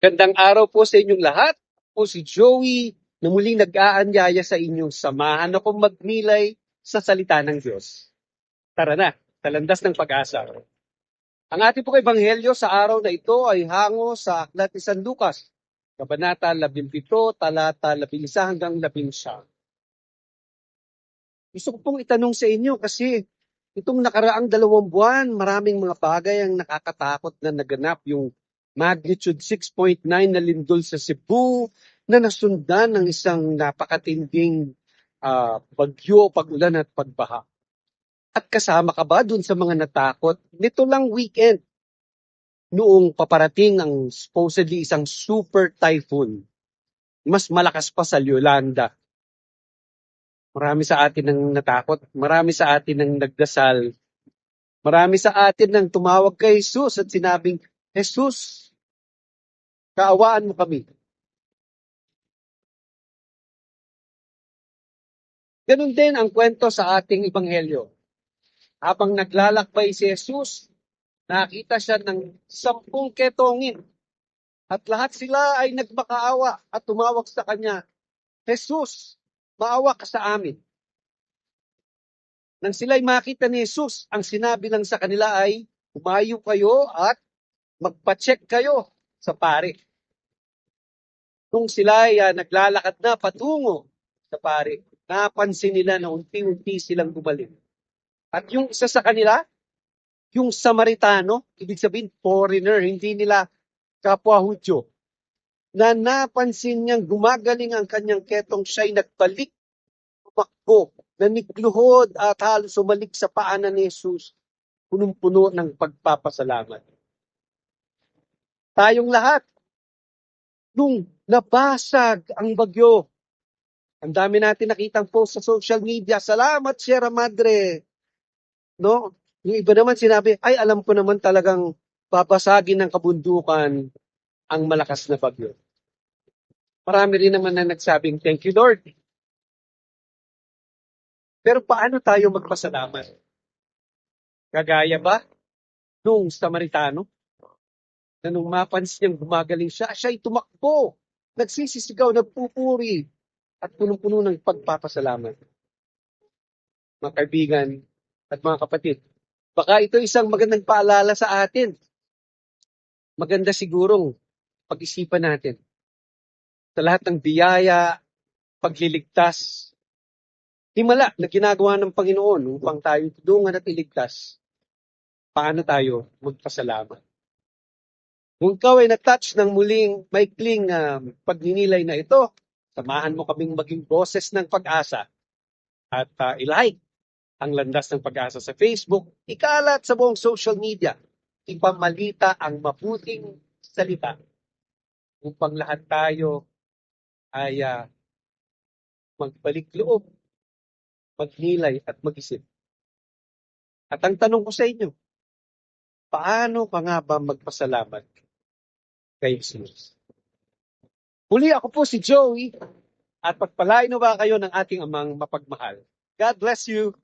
Gandang araw po sa inyong lahat. Po si Joey na muling nag-aanyaya sa inyong samahan ako magnilay sa salita ng Diyos. Tara na, sa landas ng pag-asa. Ang ating pong ebanghelyo sa araw na ito ay hango sa Aklat ni San Lucas, Kabanata 17, talata 11 hanggang 11. Gusto ko pong itanong sa inyo kasi itong nakaraang dalawang buwan, maraming mga bagay ang nakakatakot na naganap yung magnitude 6.9 na lindol sa Cebu na nasundan ng isang napakatinding ah, bagyo, pagulan at pagbaha. At kasama ka ba dun sa mga natakot? Nito lang weekend, noong paparating ang supposedly isang super typhoon, mas malakas pa sa Yolanda. Marami sa atin ang natakot, marami sa atin ang nagdasal, marami sa atin ang tumawag kay Jesus at sinabing, Jesus, kaawaan mo kami. Ganun din ang kwento sa ating ebanghelyo. Habang naglalakbay si Jesus, nakita siya ng sampung ketongin. At lahat sila ay nagmakaawa at tumawag sa kanya, Jesus, maawa ka sa amin. Nang sila'y makita ni Jesus, ang sinabi lang sa kanila ay, umayo kayo at magpa-check kayo sa pare. Nung sila ay ah, naglalakad na patungo sa pare, napansin nila na unti-unti silang gumaling. At yung isa sa kanila, yung Samaritano, ibig sabihin foreigner, hindi nila kapwa Hudyo, na napansin niyang gumagaling ang kanyang ketong siya'y nagbalik, tumakbo, nanikluhod at halos sumalik sa paanan ni Jesus, punong-puno ng pagpapasalamat. Tayong lahat, nung nabasag ang bagyo, ang dami natin nakitang post sa social media, salamat Sierra Madre. No? Yung iba naman sinabi, ay alam ko naman talagang babasagin ng kabundukan ang malakas na bagyo. Marami rin naman na nagsabing, thank you Lord. Pero paano tayo magpasalamat? Kagaya ba nung Samaritano? Na nung mapansin niyang gumagaling siya, siya'y tumakbo, nagsisisigaw, nagpupuri, at punong-puno ng pagpapasalamat. Mga kaibigan at mga kapatid, baka ito isang magandang paalala sa atin. Maganda sigurong pag-isipan natin sa lahat ng biyaya, pagliligtas, himala na ginagawa ng Panginoon upang tayo tulungan at iligtas. Paano tayo magpasalamat? Kung ikaw ay na-touch ng muling maikling uh, pagninilay na ito, samahan mo kaming maging boses ng pag-asa at uh, ilike ang landas ng pag-asa sa Facebook, ikalat sa buong social media, ipamalita ang mabuting salita upang lahat tayo ay uh, magbalik loob, magnilay at mag-isip. At ang tanong ko sa inyo, paano ka nga ba magpasalamat kay Jesus? Muli ako po si Joey at pagpalain ba kayo ng ating amang mapagmahal. God bless you.